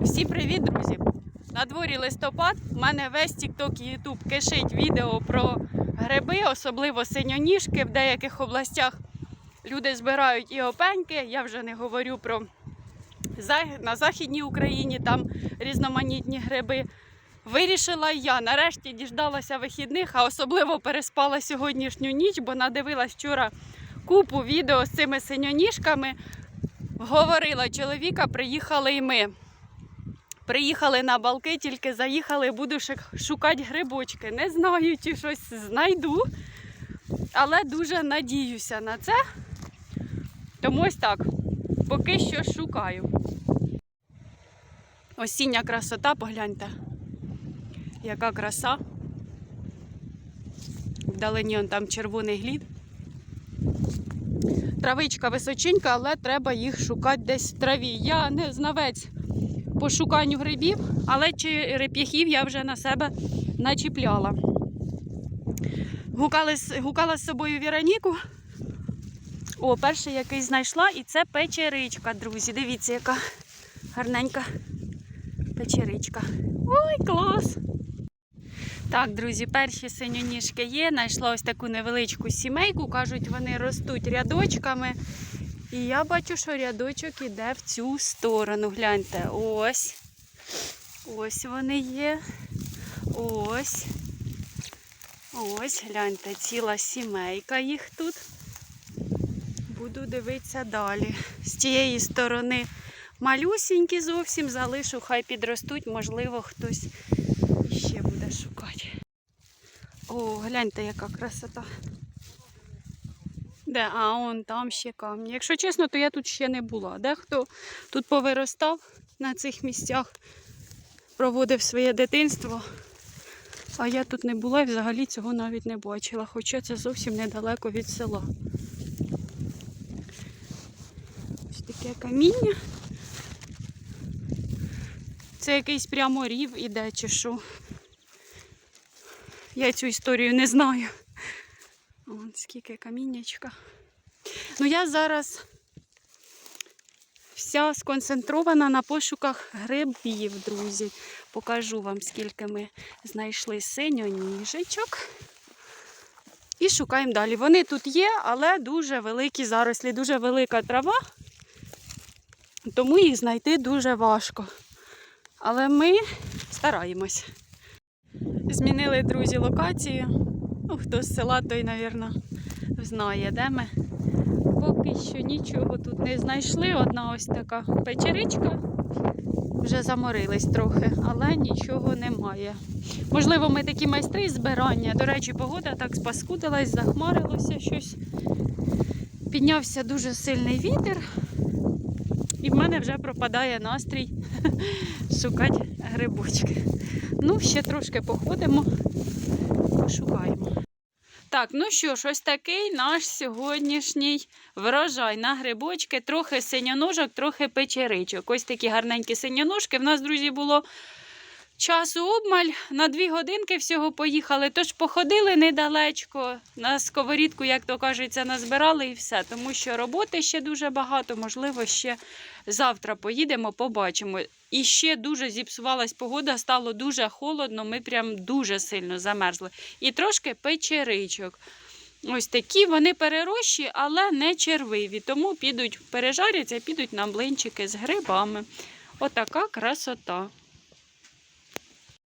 Всім привіт, друзі! На дворі листопад. У мене весь TikTok і YouTube кишить відео про гриби, особливо синьоніжки. В деяких областях люди збирають і опеньки. Я вже не говорю про на Західній Україні там різноманітні гриби. Вирішила я нарешті діждалася вихідних, а особливо переспала сьогоднішню ніч, бо надивилась вчора купу відео з цими синьоніжками. Говорила чоловіка, приїхали і ми. Приїхали на балки, тільки заїхали, буду шукати грибочки. Не знаю, чи щось знайду, але дуже надіюся на це. Тому ось так, поки що шукаю. Осіння красота, погляньте, яка краса. Вдалині он там червоний глід. Травичка височенька, але треба їх шукати десь в траві. Я не знавець по шуканню грибів, але череп'яхів я вже на себе начіпляла. Гукали, гукала з собою Віроніку. О, перший який знайшла, і це печеричка, друзі. Дивіться, яка гарненька печеричка. Ой, клас! Так, друзі, перші синьоніжки є. Знайшла ось таку невеличку сімейку. Кажуть, вони ростуть рядочками. І я бачу, що рядочок іде в цю сторону. Гляньте, ось. Ось вони є. Ось. Ось, гляньте, ціла сімейка їх тут. Буду дивитися далі. З тієї сторони малюсінькі зовсім залишу, хай підростуть, можливо, хтось ще буде шукати. О, гляньте, яка красота. Де? А он там ще камні. Якщо чесно, то я тут ще не була. Дехто тут повиростав на цих місцях, проводив своє дитинство. А я тут не була і взагалі цього навіть не бачила, хоча це зовсім недалеко від села. Ось таке каміння. Це якийсь прямо рів іде чи що. Я цю історію не знаю. Вон скільки каміннячка. Ну я зараз вся сконцентрована на пошуках грибів, друзі. Покажу вам, скільки ми знайшли синьоніжечок. І шукаємо далі. Вони тут є, але дуже великі зарослі, дуже велика трава, тому їх знайти дуже важко. Але ми стараємось. Змінили друзі локацію. Ну, хто з села, той, мабуть, знає, де ми. Поки що нічого тут не знайшли. Одна ось така печеричка. Вже заморились трохи, але нічого немає. Можливо, ми такі майстри збирання. До речі, погода так спаскудилась, захмарилося щось. Піднявся дуже сильний вітер. І в мене вже пропадає настрій шукати грибочки. Ну, ще трошки походимо, пошукаємо. Так, ну що ж, ось такий наш сьогоднішній врожай на грибочки. Трохи синяножок, трохи печеричок. Ось такі гарненькі синьоножки. В нас, друзі, було часу обмаль. На дві годинки всього поїхали. Тож походили недалечко. На сковорідку, як то кажеться, назбирали і все. Тому що роботи ще дуже багато. Можливо, ще завтра поїдемо, побачимо. І ще дуже зіпсувалась погода, стало дуже холодно. Ми прям дуже сильно замерзли. І трошки печеричок. Ось такі вони перерощі, але не червиві. Тому підуть, пережаряться, підуть на блинчики з грибами. Отака красота.